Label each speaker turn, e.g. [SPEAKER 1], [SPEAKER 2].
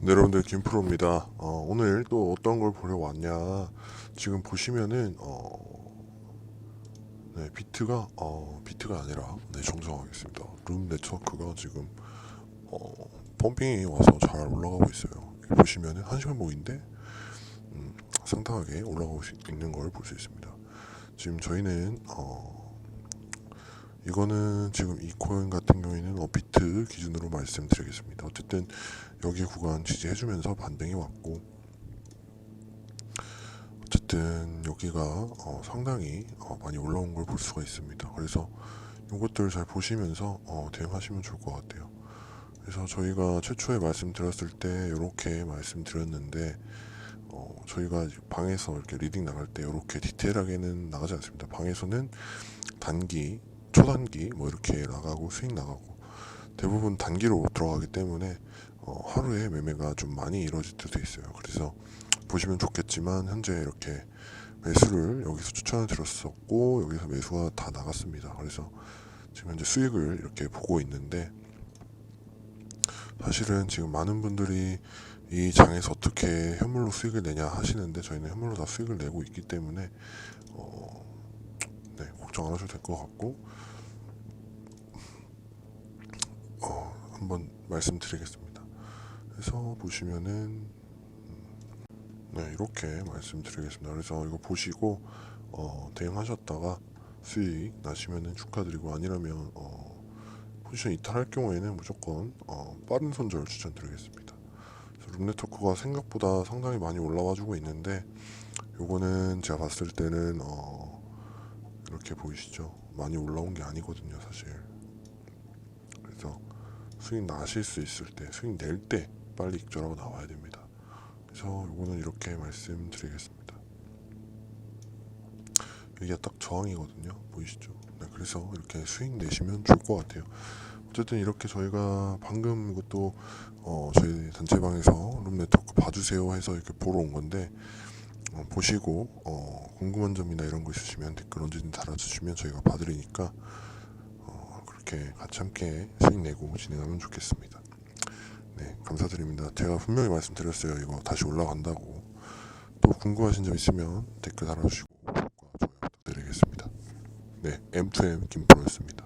[SPEAKER 1] 네, 여러분들 김프로입니다. 어, 오늘 또 어떤 걸 보러 왔냐? 지금 보시면은 어, 네, 비트가 어, 비트가 아니라 네, 정정하겠습니다. 룸 네트워크가 지금 어, 펌핑이 와서 잘 올라가고 있어요. 보시면은 한 시간 모인데 음, 상당하게 올라가고 있- 있는 걸 볼 수 있습니다. 지금 저희는 어, 이거는 지금 이 코인 같은 경우에는 업비트 기준으로 말씀드리겠습니다. 어쨌든 여기 구간 지지해주면서 반등이 왔고 어쨌든 여기가 어, 상당히 어, 많이 올라온 걸 볼 수가 있습니다. 그래서 이것들 잘 보시면서 어, 대응하시면 좋을 것 같아요. 그래서 저희가 최초에 말씀드렸을 때 이렇게 말씀드렸는데 어, 저희가 방에서 이렇게 리딩 나갈 때 이렇게 디테일하게는 나가지 않습니다. 방에서는 단기, 초단기 뭐 이렇게 나가고 수익 나가고 대부분 단기로 들어가기 때문에 어, 하루에 매매가 좀 많이 이루어질 때도 있어요. 그래서 보시면 좋겠지만 현재 이렇게 매수를 여기서 추천을 드렸었고 여기서 매수가 다 나갔습니다. 그래서 지금 현재 수익을 이렇게 보고 있는데 사실은 지금 많은 분들이 이 장에서 어떻게 현물로 수익을 내냐 하시는데 저희는 현물로 다 수익을 내고 있기 때문에 어, 네, 걱정 안 하셔도 될 것 같고 어, 한번 말씀드리겠습니다. 그래서 보시면은 음, 네 이렇게 말씀드리겠습니다. 그래서 이거 보시고 어, 대응하셨다가 수익 나시면은 축하드리고 아니라면 어, 포지션 이탈할 경우에는 무조건 어, 빠른 손절 추천드리겠습니다. 룸네트워크가 생각보다 상당히 많이 올라와 주고 있는데 요거는 제가 봤을 때는 어, 이렇게 보이시죠? 많이 올라온 게 아니거든요, 사실. 그래서 수익 나실 수 있을 때, 수익 낼때 빨리 익절하고 나와야 됩니다. 그래서 요거는 이렇게 말씀드리겠습니다. 여기가 딱 저항이거든요. 보이시죠? 네, 그래서 이렇게 수익 내시면 좋을 것 같아요. 어쨌든 이렇게 저희가 방금 이것도 어, 저희 단체방에서 룸 네트워크 봐주세요 해서 이렇게 보러 온 건데 어, 보시고 어, 궁금한 점이나 이런 거 있으시면 댓글 언제든 달아주시면 저희가 봐드리니까 어, 그렇게 같이 함께 수익 내고 진행하면 좋겠습니다. 네, 감사드립니다. 제가 분명히 말씀드렸어요. 이거 다시 올라간다고. 또 궁금하신 점 있으면 댓글 달아주시고 좋아요 부탁드리겠습니다. 네, M2M 김프로였습니다.